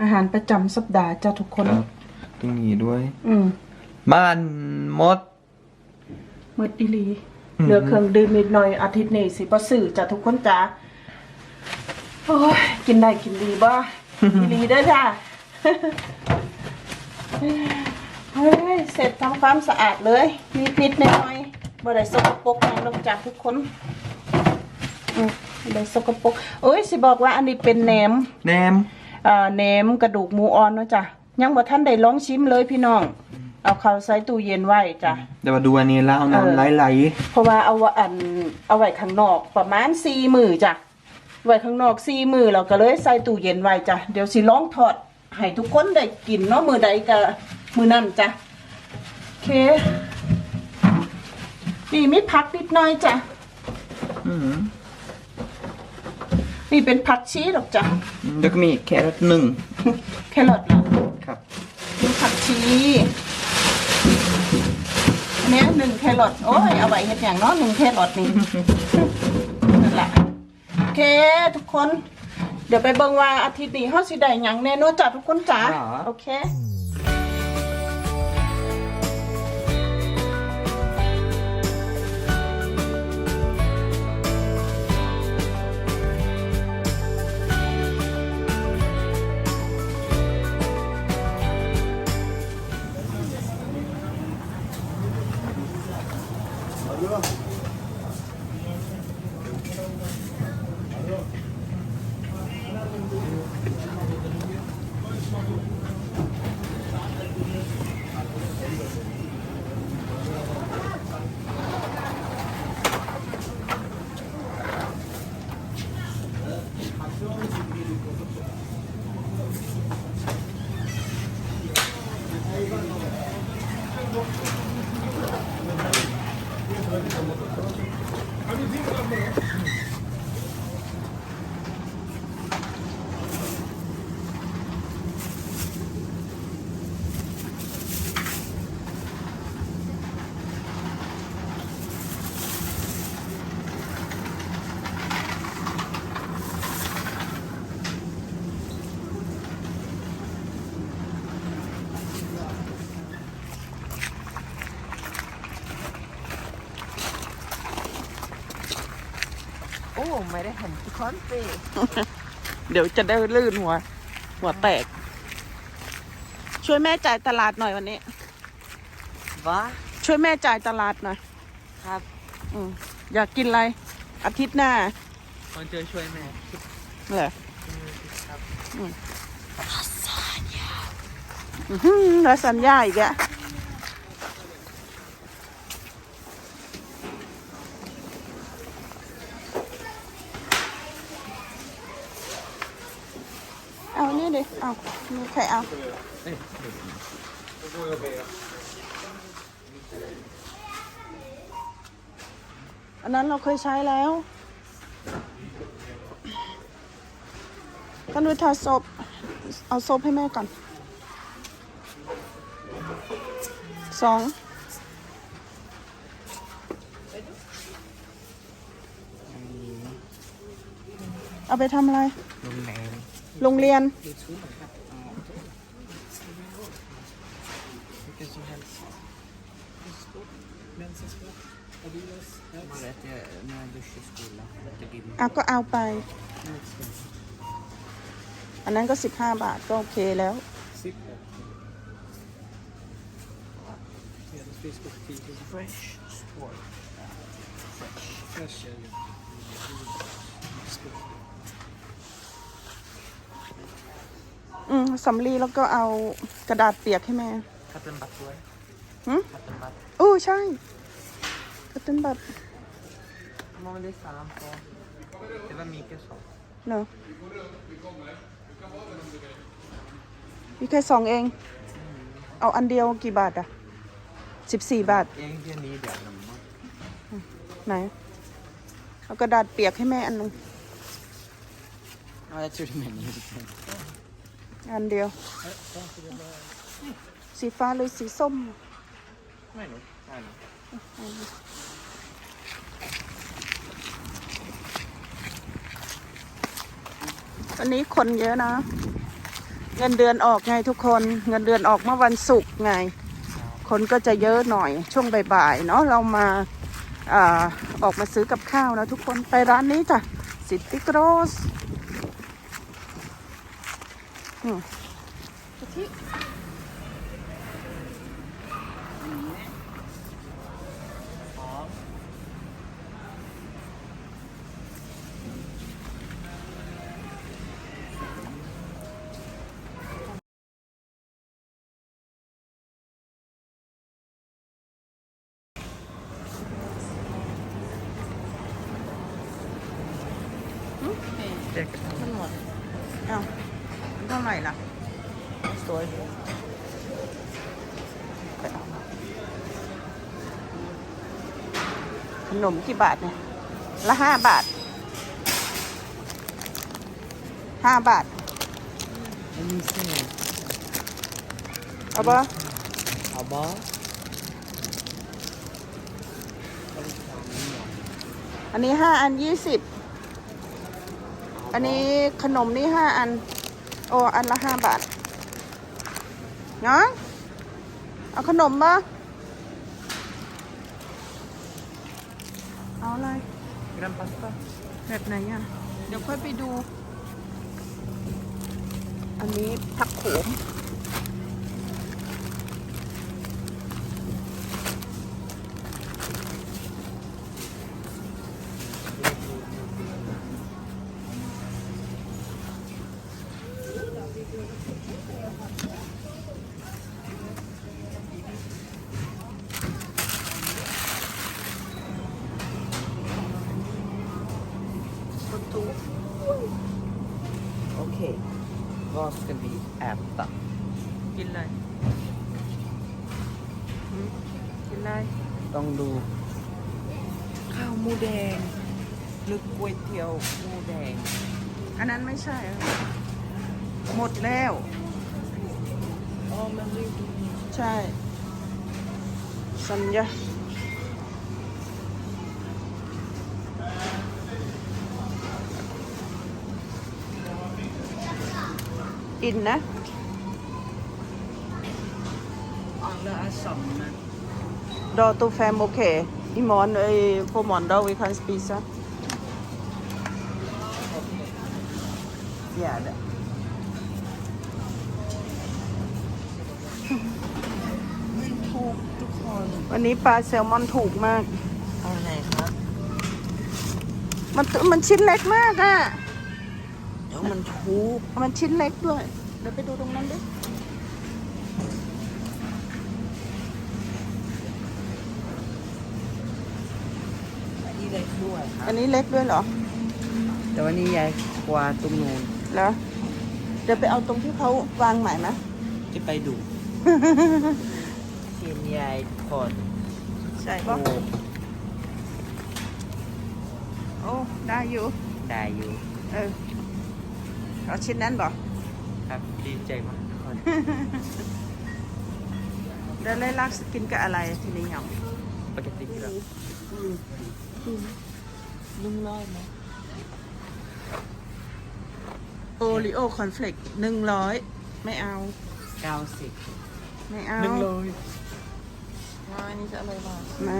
อาหารประจำสัปดาห์จ้าทุกคน ครับตรงนี้ด้วย อืมบ้านมดมืดอีหลีอืม เหลือเครื่องดื่มนิดหน่อยอาทิตย์นี้สิบ่ซื้อจ้าทุกคนจ้าโอ้ยกินได้กินดีบ่ อีหลีเด้อจ้าเฮ้ยเสร็จทำความสะอาดเลยนิดๆหน่อยๆบ่ได้สกปรกหยังหรอกจ้าทุกคนอืมบ่ได้สกปรกเอ้ยสิบอกว่าอันนี้เป็นแหนมแนมอ่า แหนมกระดูกหมูอ่อนเนาะจ้ะยังบ่ทันได้ลองชิมเลยพี่น้อง เอาเข้าใส่ตู้เย็นไว้จ้ะเดี๋ยวมาดูอันนี้แล้วเอาเออน้ำไหลเพราะว่าเอาไว้อันเอาไว้ข้างนอกประมาณสี่มือจ้ะไว้ข้างนอกสี่มือเราก็เลยใส่ตู้เย็นไว้จ้ะเดี๋ยวสิลองทอดให้ทุกคนได้กินเนาะมือใดก็มือนั่นจ้ะโอเคนี่มีผักนิดหน่อยจ้ะ ๆอืม นี่เป็นผักชีหรอกจ้ะแล้วก็มีแครอทหนึ่งแครอทเหรอครับมีผักชีอันเนี้ยหนึ่งแครอทโอ้ยเอาไว้เฮ็ดอย่างเนาะหนึ่งแครอทนี่นั่นแหละโอเคทุกคน เดี๋ยวไปเบิ่งว่าอาทิตย์นี้เฮาสิได้หยังแน่เนอนจ้ะทุกคนจ๋าโอเค โอ้ไม่ได้เห็นทุกคนสิเดี๋ยวจะได้ลื่นหัว หัวแตก ช่วยแม่จ่ายตลาดหน่อยวันนี้ว่าช่วยแม่จ่ายตลาดหน่อยครับอืมอยากกินอะไร อาทิตย์หน้าคนเจอช่วยแม่เหรอครับอืมอื้อหือลาซานญ่าอีกอะเอานี่ดิ เอามีใครเอาอันนั้นเราเคยใช้แล้วกันดูทาศพเอาศพให้แม่ก่อนสองเอาไปทำอะไรลงแน โรงเรียน เอาก็เอาไป อันนั้นก็สิบห้าบาทก็โอเคแล้ว fresh sport fresh อืมสำลีแล้วก็เอากระดาษเปียกให้แม่คัตเติ้ลบัตด้วยหืมคัตเติ้ลบัตอู้ใช่กระตุ้นบัตรมองได้สามพอแต่ว่ามีแค่สองเนอะมีแค่สองเอง เอาอันเดียวกี่บาทอะสิบสี่บาท เองแค่นี้เดี๋ยวน้ำมันไหน เอากระดาษเปียกให้แม่อันหนึง Ja, jag tror det menar det. อัน เดียว สีฟ้าหรือสีส้ม Nej, nog. Nej, nog. วันนี้คนเยอะนะ เงินเดือนออกไงทุกคน เงินเดือนออกเมื่อวันศุกร์ไง คนก็จะเยอะหน่อยช่วงบ่ายๆเนาะเรามาอ่าออกมาซื้อกับข้าวนะทุกคนไปร้านนี้จ้ะซิตี้โกรส ก นมกี่บาทเนี่ย ละห้าบาท ห้าบาท อันนี้สิเอาปะเอาบออันนี้ห้าอันยี่สิบ อันนี้ขนมนี่ห้าอัน โอ้ อันละห้าบาทเนาะเอาขนมปะเอะไรกรัมพาสต้าแบบไหนอะ เดี๋ยวค่อยไปดู อันนี้ผักโขม ก็จะมีแอบตักกินอะไรหืมกินอะไรต้องดู ข้าวหมูแดงหรือก๋วยเตี๋ยวหมูแดง อันนั้นไม่ใช่อะหมดแล้วอ๋อมันไม่ดูใช่ สัญญา อินนะอ่างละอาสมนะ Då tog fem okej. Imorgon eh, på måndag vi kan spisa. Ja, det. มันถูกทุกคนวันนี้ปลาแซลมอนถูกมาก เอาไหนครับ มันตมันชิ้นเล็กมากอะ่ะ เดี๋ยวมันถูกมันชิ้นเล็กด้วย เดี๋ยวไปดูตรงนั้นดิอันนี้เล็กด้วยครัอับนนี้เล็กด้วยเหรอ แต่วันนี้ใหญ่กว่าตรงนู้นเหรอ เดี๋ยวไปเอาตรงที่เขาวางใหม่นะจะไปดู ชิ้นใหญ่คนใช่โอ้ปะโอ้ ได้อยู่ ได้อยู่ เออ เอาชิ้นนั้นบอกครับดีใจมากทุกคนเดี๋ยวเลยลักกินกับอะไรทีนี้เหรอปกติครับลุงน้อยไหมโอริโอคอนเฟลกหนึ่งร้อยไม่เอาเก้าสิบไม่เอาหนึ่งเลยว่าอันนี้จะอะไรบ้างไม่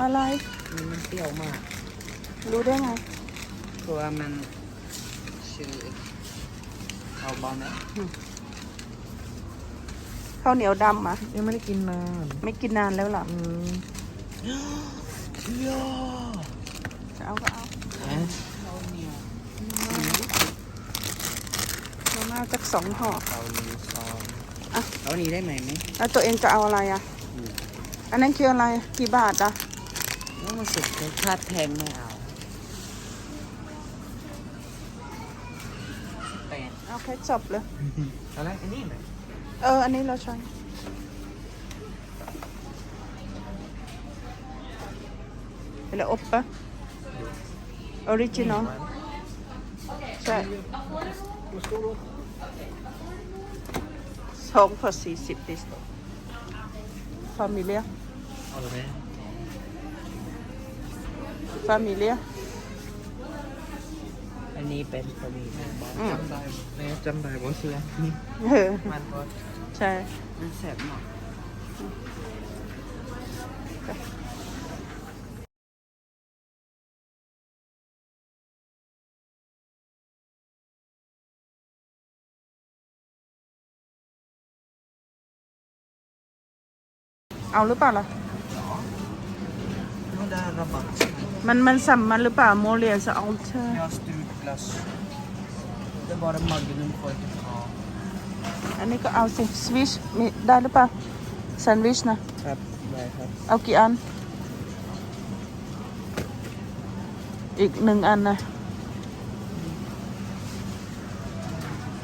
อะไรมันมันเปรี้ยวมาก รู้ได้ไง เพราะว่ามันชื่อเอาบอลไหมข้าวเหนียวดำอะยังไม่ได้กินนานไม่กินนานแล้วเหรออืมเชี่ยจะเอาก็เอาฮะข้าวเหนียวเรามาจากสองห่อข้าวเหนียวซองอะเอานี้ได้ไหมไหมแล้วตัวเองจะเอาอะไรอะอืมอันนั้นคืออะไรกี่บาทอะแล้วมันสุดรสชาติแพงไม่เอาแปด เอา แค่จบเลยอะไรอันนี้ไหมเออ อันนี้เราใช้เป็นอะไรอบปะออริจินอลใช่สองพอสี่สิบดิสฟามิเลียเอาไหมฟามิเลียอั นนี้นี้เป็นสลีแม่บอกอืมจำได้แม่จำได้ว่าเสื้อนี่เออมันก็ใช่ มันแสบหน่อยเอาหรือเปล่าล่ะ ไม่ได้ระบาดมันมันสัมมันหรือเปล่าโมเลียสอัลเทอร์ Jag har strupglass. Det är bara Magnum kvar till ja. อันนี้ก็เอาสิสวิชมีได้หรือเปล่าแซนด์วิชนะครับได้ครับ เอากี่อัน อีกหนึ่งอันนะ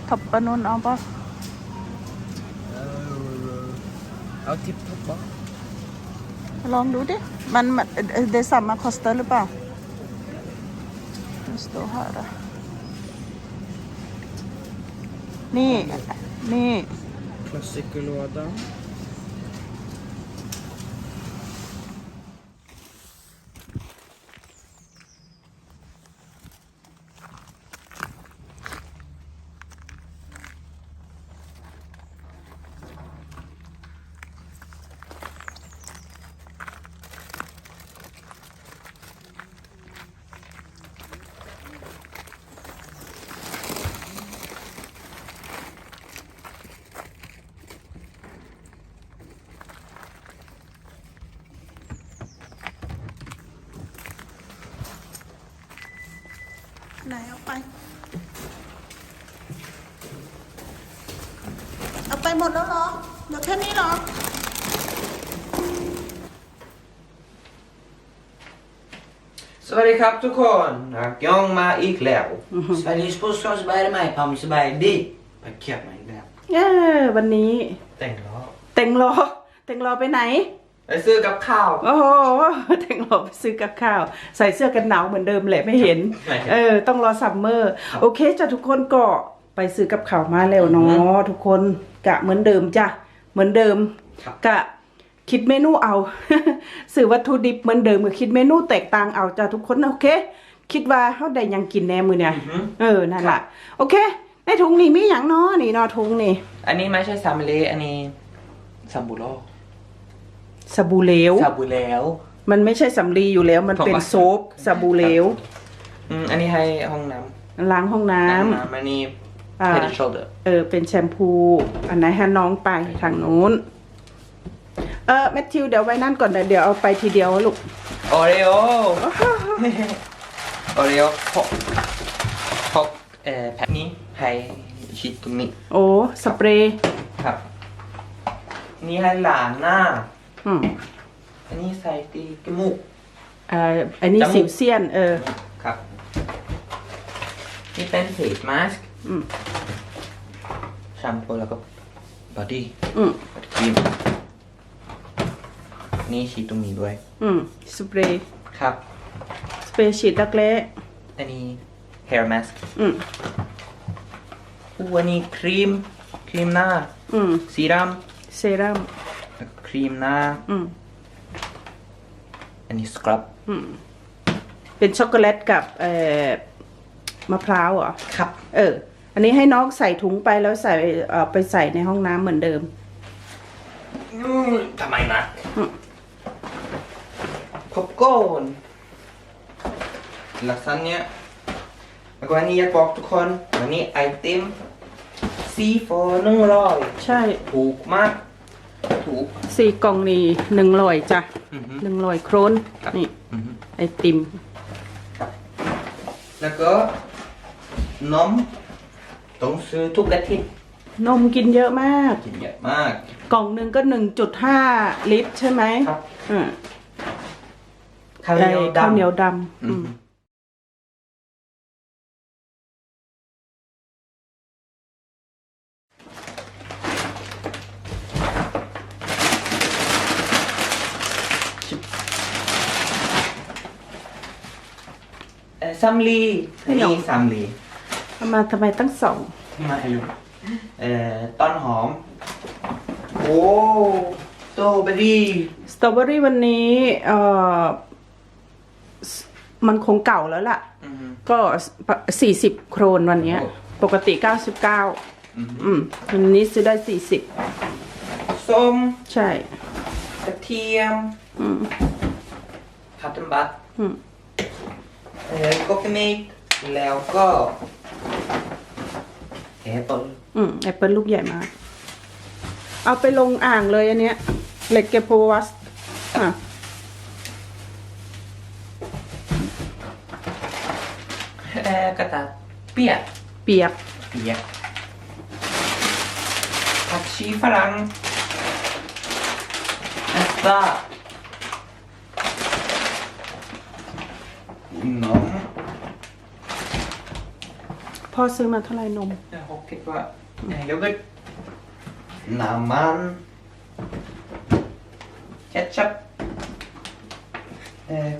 ทับปะนุนเอาปะเอาทิปท็อปบ้างลองดูดิ มันมันเอ่อเดซัมมาคอสเตอร์หรือเปล่า สโตฮาระนี่ นี่ Klassikerlåda. ไหนเอาไป เอาไปหมดแล้วเหรอเหลือแค่นี้เหรอสวัสดีครับทุกคนนักย่องมาอีกแล้วสบายดีสปอร์ตสบายไหมพอมสบายดีไปเขียบมาอีกแล้วเย้วันนี้ แต่งล้อเต็งรอเต็งรอไปไหน ไปซื้อกับข้าว โอ้โหเต็งรอไปซื้อกับข้าว ใส่เสื้อกันหนาวเหมือนเดิมแหละไม่เห็น ไม่เห็น เออ ต้องรอซัมเมอร์ โอเคจ้ะทุกคนก็ไปซื้อกับข้าวมาแล้วเนาะทุกคนกะเหมือนเดิมจ้ะเหมือนเดิม ครับ กะคิดเมนูเอา ซื้อวัตถุดิบเหมือนเดิมก็คิดเมนูแตกต่างเอาจ้ะทุกคนโอเค คิดว่าเฮาได้หยังกินแน่มื้อเนี่ยเออ นั่นล่ะ โอเค ในถุงนี่มีหยังเนาะนี่เนาะถุงนี่ อันนี้ไม่ใช่ซามิเลอันนี้ซาบูโร สบู่เหลวซาบูแล้ว มันไม่ใช่สำลีอยู่แล้ว มันเป็นถูกปะ โซฟสบู่เหลว อืมอันนี้ให้ห้องน้ล้างห้องน้ำำน้ำอันนี้ อ่า head and shoulder เออ เป็นแชมพู อันไหนให้น้องไปทางนู้น เออแมทธิวเดี๋ยวไว้นั่นก่อนเดี๋ยวเอาไปทีเดียวลูก โอเรโอโอเรโอพกพกเอ่อแพ็คนี้ให้ฉีดตรงนี้โอ้ สเปรย์ ครับ นี่ให้หลานหน้า อืมอันนี้ใส่ตีจมูก เอ่ออันนี้จมูก สิวเซียน เออ ครับ นี่เป็นเฟสมาสก์อืม แชมพูแล้วก็บอดี้อืม ครีมนี่ฉีดตรงนี้ด้วย อืม สเปรย์ ครับ สเปรย์ฉีดรักแร้อันนี้ hair mask อืม อู้อันนี้ครีม ครีมหน้าอืมซีรัมเซรั่มแล้วก็ ครีมหน้า อืม อันนี้สครับอืม เป็นช็อกโกแลตกับเอ่อมะพร้าวเหรอ ครับ เออ อันนี้ให้น้องใส่ถุงไปแล้วใส่เอ่อไปใส่ในห้องน้ำเหมือนเดิม ทำไมนะอืม พบโกนลักษณะเนี้ยแล้วก็อันนี้อยากบอกทุกคนอันนี้ไอติมซีโฟหนึ่งร้อยใช่ ถูกมาก ถูก สี่กล่องนี่หนึ่งร้อยจ้ะอือฮึ หนึ่งร้อยโครนครับ นี่อือฮึไอติมแล้วก็นมต้องซื้อทุกอาทิตย์นมกินเยอะมาก กินเยอะมาก กล่องหนึ่งก็หนึ่งจุดห้าลิตรใช่ไหมครับอืมข้าวเหนียวไอ้ดำข้าวเหนียวดำอือือม ซัมลีอันนี้ซัมลีเอามาทำไมตั้งสองไม่รู้เอ่อต้นหอม โอ้สตรอเบอรี่สตรอเบอรี่วันนี้เอ่อสมันคงเก่าแล้วล่ะ อืมก็สี่สิบโครนวันเนี้ย โอ้ ปกติเก้าสิบเก้าอืมอืมวันนี้ซื้อได้สี่สิบส้มใช่ กระเทียมอืม คัตเตนบัตอืม เอ่อโกกิมิแล้วก็แอปเปิลอืมแอปเปิลลูกใหญ่มาก เอาไปลงอ่างเลยอันเนี้ย เหล็กเกโพวัสอะเอ่อกระดาษเปียกเปียกเปียกผักชีฝรั่งแอสตา นมพ่อซื้อมาเท่าไหร่นมเดี๋ยวผมคิดว่าเอ่อโยเกิร์ตน้ำมันเคทชัพเอ่อ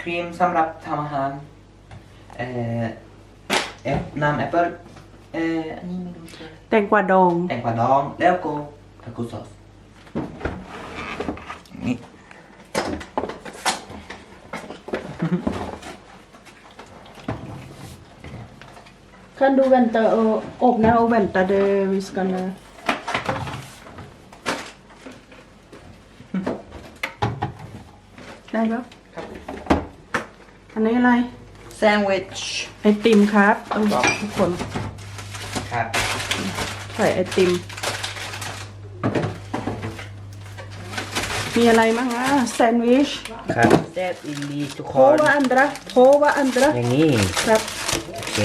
ครีมสำหรับทำอาหารเอ่อแอปน้ำแอปเปิลเอ่ออันนี้ไม่รู้ชื่อแตงกวาดอง แตงกวาดองแล้วก็ทาโกซอส Kan du vänta och öppna och vänta det vi ska nu. Đây bác. อันนี้อะไร แซนด์วิช ไอติมครับเอาทุกคนครับใส่ไอติม มีอะไรมั้งอะแซนด์วิชครับแซ่บอีหลีทุกโทคนว่าอันดระโทว่าอันดระอย่างนี้ ครับโอเค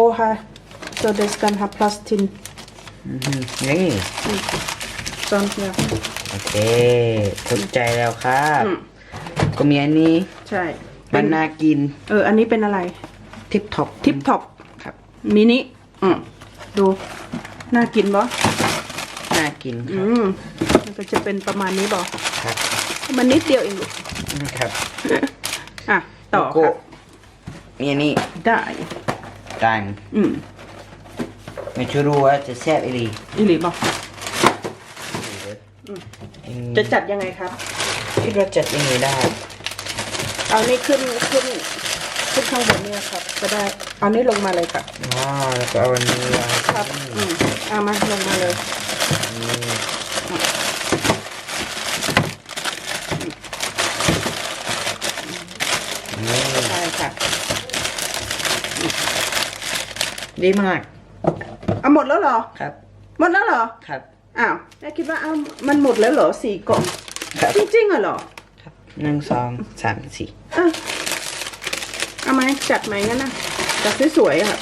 โพฮะ så det ska ha plats till อือหืออย่างนี้ sånt ja โอเคเข้าใจแล้วครับ อืม ก็มีอันนี้ใช่มันน่ากินเอออันนี้เป็นอะไรทิปท็อปทิปท็อปครับมินิอืมดู น่ากินบ่น่ากินคอืรับมมันก็จะเป็นประมาณนี้บ่ครับมันนิดเดียวเองลูกครับอะต่อแล้วคก็รับมีอันนี้ได้ ไดมอืม ไม่ชัวรู้ว่าจะแซ่บอีหลีอีหลีบ่อืมจะจัดยังไงครับ คิดว่าจัดอย่างนี้ได้ เอานี่ขึ้นขึ้นขึ้นข้างบนเนี่ยครับ ก็ได้ เอานี่ลงมาเลยครับอ๋อแล้วก็เอาอันนี้วางครับ อืมเอามาลงมาเลย นี่นี่ ใช่ค่ะ ดีมากเอาหมดแล้วเหรอ ครับ หมดแล้วเหรอ ครับอ้าวแม่คิดว่าเอามันหมดแล้วเหรอสี่กล่องครับจริงๆเหรอครับหนึ่งสองสามสี่อะเอาไหมจัดไหมงั้นนะจัดสวยๆอะค่ะ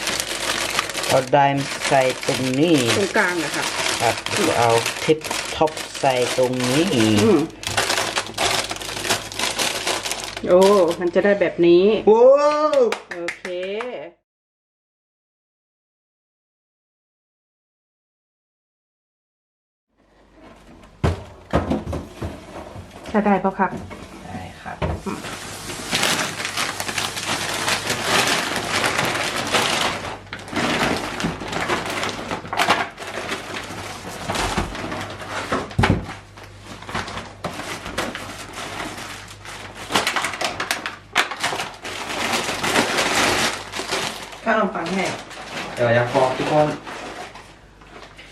เอาไดมใส่ตรงนี้ ตรงกลางอะค่ะ ครับแล้วก็เอาทิปท็อปใส่ตรงนี้อืมโอ้มันจะได้แบบนี้โอ้โอเค ใช้ได้ปะครับได้ครับ ข้าวขนมปังแห้งเดี๋ยวอยากบอกทุกคน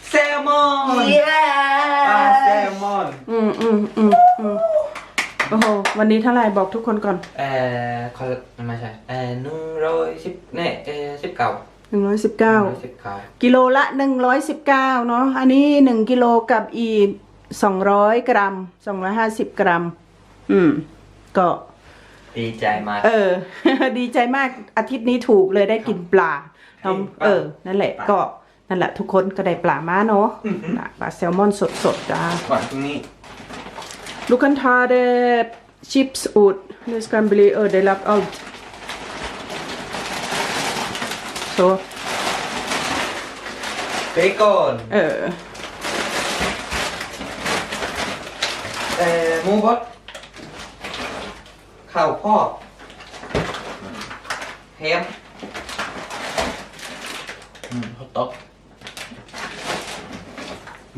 แซลมอนปลาแซลมอน อืมอืมอืมอืมโอ้โห วันนี้เท่าไหร่บอกทุกคนก่อนเอ่อขอไม่ใช่เอ่อหนึ่งร้อยสิบเนี่ยเอ่อสิบเก้าหนึ่งร้อยสิบเก้าสิบเก้ากิโลละหนึ่งร้อยสิบเก้าเนาะอันนี้หนึ่งกิโลกับอีสองร้อยกรัมสองร้อยห้าสิบกรัม อืม ก็ดีใจมาก เออ ดีใจมากอาทิตย์นี้ถูกเลยได้กินปลาครับทำเออ นั่นแหละ ก็นั่นแหละ ทุกคนก็ได้ปลามาเนาะน่ะปลาแซลมอนสดๆจ้าก่อนตรงนี้ Du kan ta det chips ut. Nu ska den bli ödelagt allt. Så, เบคอน eh, เอ่อหมูบดข้าวพอกแฮมอืมฮอตดอก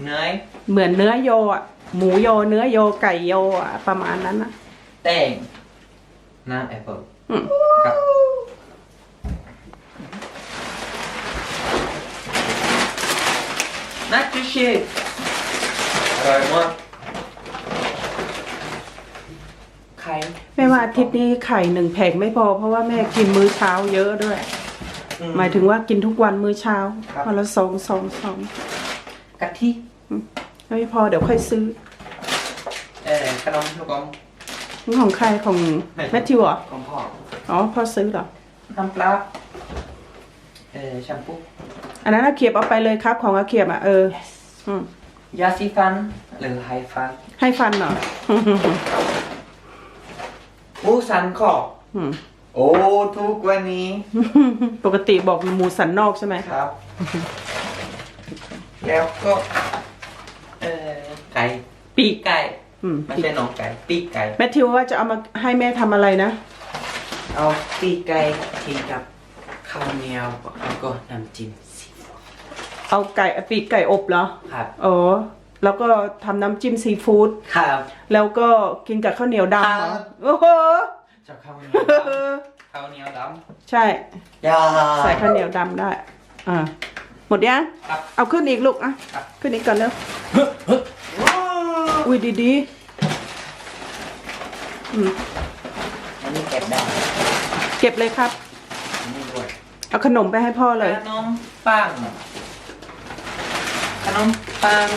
เนยเหมือนเนื้อโยอะหมูโยเนื้อโยไก่โยอะประมาณนั้นนะ แตงน้ำแอปเปิลอืม ครับ นักจูชีอร่อยมากไข่แม่ว่าอาทิตย์นี้ไข่หนึ่งแผงไม่พอ เพราะว่าแม่กินมื้อเช้าเยอะด้วย อื หมายถึงว่ากินทุกวันมื้อเช้าครับ วันละสองสองสองกะทิไม่พอเดี๋ยวค่อยซื้อเอ่อขนมลูกอม นี่ของใครของแมทธิวเหรอของพ่ออ๋อพ่อซื้อเหรอน้ำปลาเอ่อแชมพูอันนั้นอาเขียบเอาไปเลยครับ ของอาเขียบอะเอออืมยาสีฟันหรือไฮฟันให้ฟันเหรอหมูสันขอบอืมโอ้ทุกวันนี้ ปกติบอกหมูสันนอกใช่ไหมครับ แล้วก็ เอ่อไก่ปีกไก่ อืมไม่ใช่น้องไก่ปีกไก่ แมทธิวว่าจะเอามาให้แม่ทำอะไรนะ เอาปีกไก่กินกับข้าวเหนียวแล้วก็น้ำจิ้มซีฟู้ดเอาไก่ปีกไก่อบเหรอครับอ๋อแล้วก็ทำน้ำจิ้มซีฟู้ดครับ แล้วก็กินกับข้าวเหนียวดำเหรอครับ โอ้โหเจ้าข้าวเหนียวข้าวเหนียวดใช่ยา ใส่ข้าวเหนียวดำได้ อ่า หมดยังำครับเอาขึ้นอีกลูกอะ ครับ ขึ้นอีกก่อนเร็ว อุ้ยดีๆอืมอันนี้เก็บได้เก็บเลยครับ อันนี้ด้วยเอาขนมไปให้พ่อเลยขนมปังขนมปัง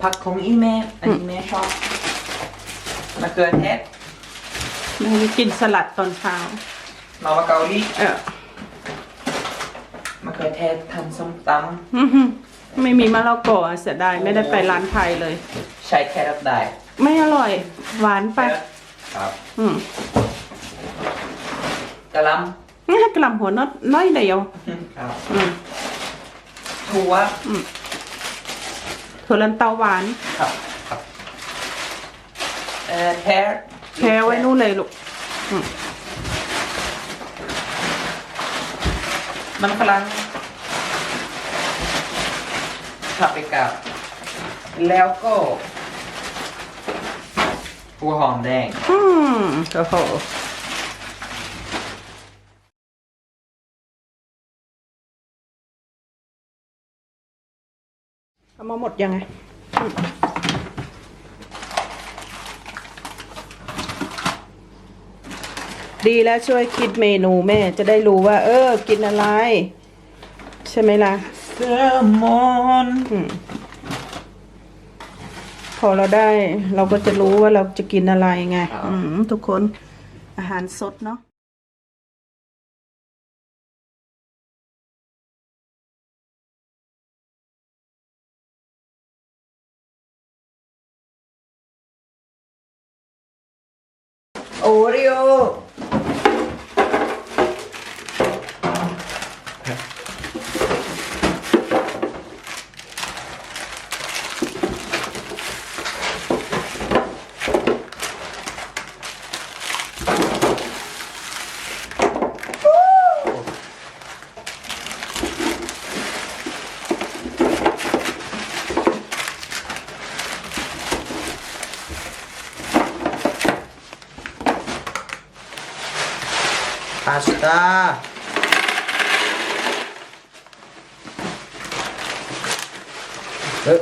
ผักของอีแม่อันนี้แม่ชอบมะเขือเทศแม่กินสลัดตอนเช้า เรามาเกาหลีเออมะเขือเทศทำส้มตอื้อหือ ไม่มีมะละกอเสียดายไม่ได้ไปร้านไทยเลยำใช้แครอทได้ไม่อร่อย หวานไป ครับอืมกะหล่นี่ให้กระหลำหัวน้อยน้อยเดียวำครับอืมถั่วถั่วลันเตาหวาน ครับครับเอ่อแพรแพ้ไว้นู่นเลยลูกมันฝรั่ง ผักไปกับ แล้วก็หัวหอมแดง อืมโอ้โหเอามาหมดยังไงดีแล้วช่วยคิดเมนูแม่จะได้รู้ว่า เออ กินอะไร ใช่ไหมล่ะ แซลมอนอืมพอเราได้เราก็จะรู้ว่าเราจะกินอะไรไงอืมทุกคนอาหารสดเนาะ โอริโอ พาสต้าเฮ้ย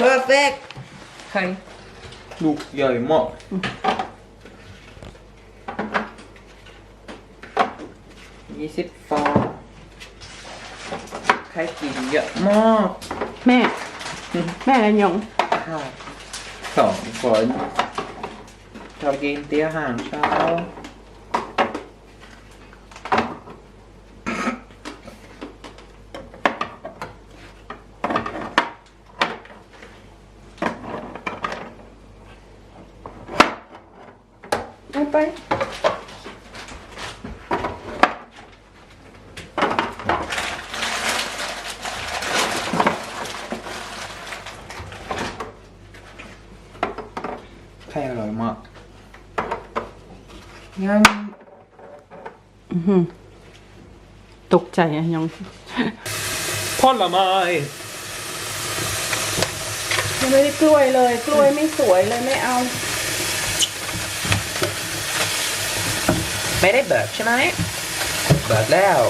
perfect ไข่ลูกใหญ่มากยี่สิบฟองไข่กินเยอะมากแม่ แม่กันยงค่ะสองคน ชอบกินเตี้ย ยมากงั้นอื้อหือตกใจอะยงผลไม้ยังไม่ได้กล้วยเลย กล้วยไม่สวยเลยไม่เอา ไม่ได้เบิกใช่ไหมเบิกแล้ว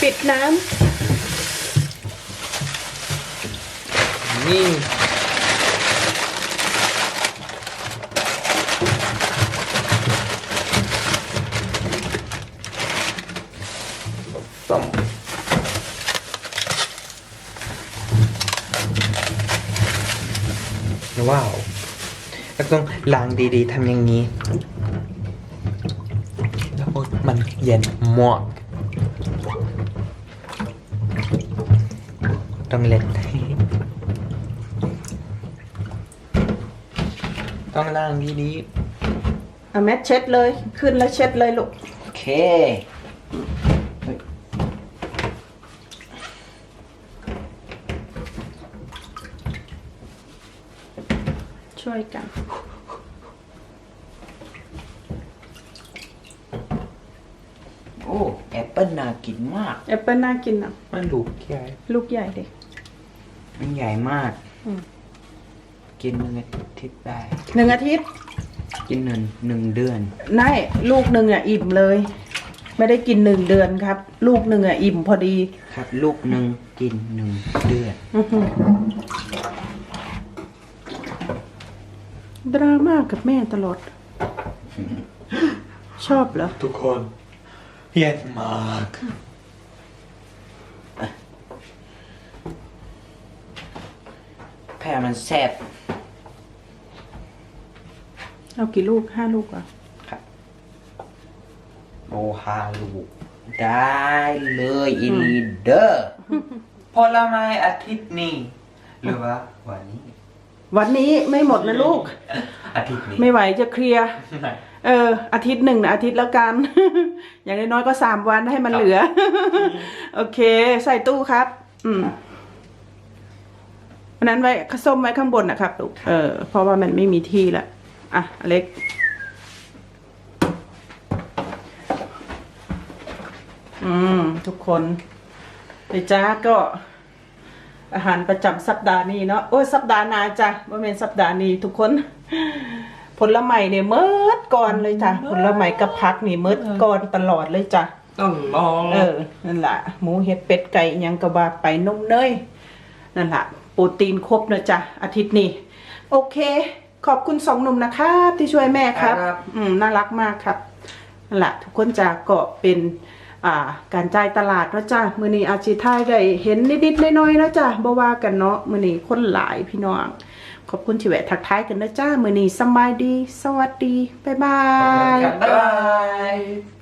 ปิดน้ นี่ส้มว้าว แล้วต้องล้างดีๆทำอย่างนี้แล้วมันเย็นมากต้องเล่น ต้องล้างดีำเอาแมทเช็ดเลย ขึ้นแล้วเช็ดเลยลูก โอเค ช่วยกันโอ้แอปเปิ้ลน่ากินมาก แอปเปิลน่ากินอะๆมันลูกใหญ่ ลูกใหญ่ดิมันใหญ่มาก อืม กินหนึ่งอาทิตย์ได้ หนึ่งอาทิตย์กินหนึ่งหนึ่งเดือน นายลูกหนึ่งอะอิ่มเลย ไม่ได้กินหนึ่งเดือนครับ ลูกหนึ่งอะอิ่มพอดี ครับ ลูกหนึ่งกินหนึ่งเดือนอื้อหือดราม่ากับแม่ตลอด ชอบเหรอ ทุกคนเย็นมาก แพ้มันแซ่บเอากี่ลูกห้าลูกเหรอะครับโอฮาลูก ได้เลยอิลีเดอร์ผลไม้อาทิตย์นี้ หรือว่าวันนี้ วันนี้ไม่หมดนะลูก อาทิตย์นี้ ไม่ไหวจะเคลียร์ เออ อาทิตย์หนึ่งนะอาทิตย์แล้วกัน อย่างน้อยๆก็สามวันให้มันเหลือ โอเค ใส่ตู้ครับ อืม อันนั้นไว้ส้มไว้ข้างบนนะครับลูกเออเพราะว่ามันไม่มีที่ละอะอเล็ก อืม ทุกคนเดี๋ยวจ้าก็ อาหารประจำสัปดาห์นี้เนาะโอ้ยสัปดาห์หนาจ้ะว่าเป็นสัปดาห์นี้ทุกคน ผลไม้เนี่ยเมิดก่อนเลยจ้ะผลไม้กับพักนี่เมิดก่อนตลอดเลยจ้ะต้องลองเออนั่นแหละหมูเห็ดเป็ดไก่อิหยังกระบาไปนมเนยนั่นแหละโป รตีนครบนะจ๊ะอาทิตย์นี้ โอเค ขอบคุณสองหนุ่มนะครับ ที่ช่วยแม่ครับ อืมน่ารักมากครับนั่นแหละทุกคนจะก็เป็น อ่า การจ่ายตลาดเนาะจ้ะมือนี้อาชีทายได้เห็นนิดๆน้อยๆเนาะจ้ะบ่ว่ากันเนาะมือนี้คนหลายพี่น้อง ขอบคุณที่แวะทักทายกันนะจ้ามือนี้สำบายดี สวัสดีบ๊ายบาย บ๊ายบาย